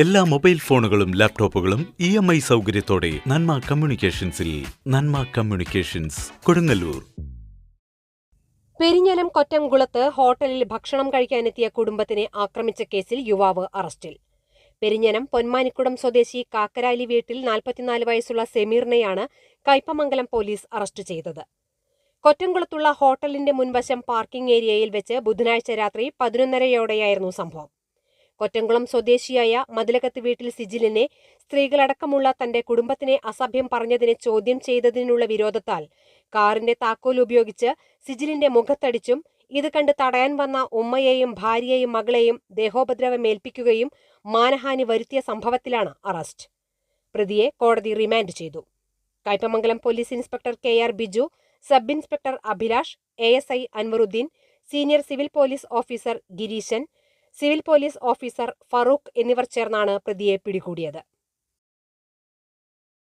എല്ലാ മൊബൈൽ ഫോണുകളും ലാപ്ടോപ്പുകളും ഇ എം ഐ സൗകര്യത്തോടെ നന്മ കമ്മ്യൂണിക്കേഷൻസിൽ നന്മ കമ്മ്യൂണിക്കേഷൻസ് കൊടുങ്ങല്ലൂർ. പെരിഞ്ഞനം കൊറ്റംകുളത്ത് ഹോട്ടലിൽ ഭക്ഷണം കഴിക്കാനെത്തിയ കുടുംബത്തിനെ ആക്രമിച്ച കേസിൽ യുവാവ് അറസ്റ്റിൽ. പെരിഞ്ഞനം പൊന്മാനിക്കുടം സ്വദേശി കാക്കരാലി വീട്ടിൽ നാൽപ്പത്തിനാല് വയസ്സുള്ള സെമീറിനെയാണ് കയ്പമംഗലം പോലീസ് അറസ്റ്റ് ചെയ്തത്. കൊറ്റംകുളത്തുള്ള ഹോട്ടലിന്റെ മുൻവശം പാർക്കിംഗ് ഏരിയയിൽ വെച്ച് ബുധനാഴ്ച രാത്രി പതിനൊന്നരയോടെയായിരുന്നു സംഭവം. കൊറ്റംകുളം സ്വദേശിയായ മതിലകത്ത് വീട്ടിൽ സിജിലിനെ സ്ത്രീകളടക്കമുള്ള തന്റെ കുടുംബത്തിനെ അസഭ്യം പറഞ്ഞതിനെ ചോദ്യം ചെയ്തതിനുള്ള വിരോധത്താൽ കാറിന്റെ താക്കോൽ ഉപയോഗിച്ച് സിജിലിന്റെ മുഖത്തടിച്ചും ഇത് കണ്ട് തടയാൻ വന്ന ഉമ്മയെയും ഭാര്യയെയും മകളെയും ദേഹോപദ്രവമേൽപ്പിക്കുകയും മാനഹാനി വരുത്തിയ സംഭവത്തിലാണ് അറസ്റ്റ്. പ്രതിയെ കോടതി റിമാൻഡ് ചെയ്തു. Kaipamangalam police inspector K R Biju sub inspector Abhilash A S I Anvaruddin senior civil police officer Gireeshan civil police officer Farooq എന്നിവർ ചേർന്നാണ് പ്രതിയെ പിടികൂടിയത്